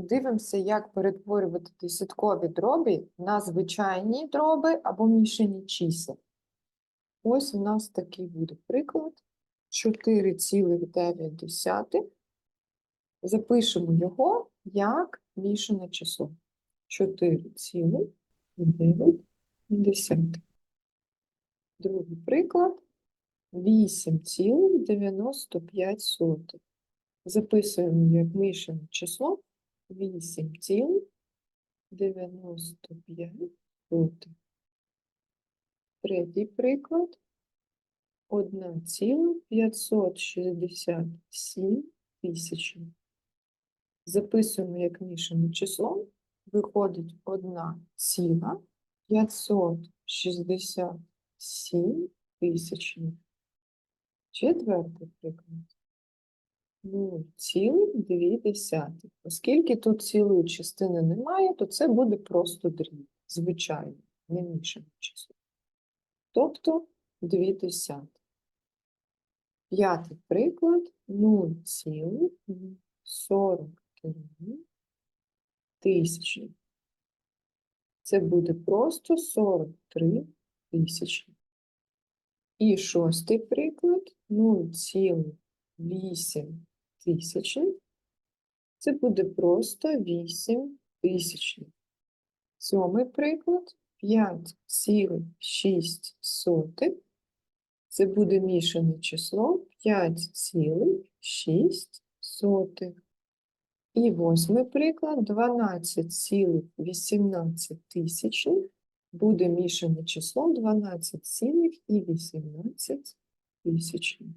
подивимося, як перетворювати десяткові дроби на звичайні дроби або мішані числа. Ось у нас такий буде приклад. 4,9. Запишемо його як мішане число. 4,9. Другий приклад. 8,95. Записуємо як мішане число 8,95. Третій приклад. 1,567 тисячі. Записуємо як мішане число. Виходить 1,567 тисячі. Четвертий приклад. 0,2. Оскільки тут цілої частини немає, то це буде просто дріб, звичайно, не мішане число. Тобто 2 десяти. П'ятий приклад 0,43 тисячі. Це буде просто 43 тисячі. І шостий приклад 0,8 тисячних. Це буде просто 8 тисячних. Сьомий приклад 5,6. Це буде мішане число 5,6. І восьмий приклад 12,18 тисячних. Буде мішане число 12,18 тисячних.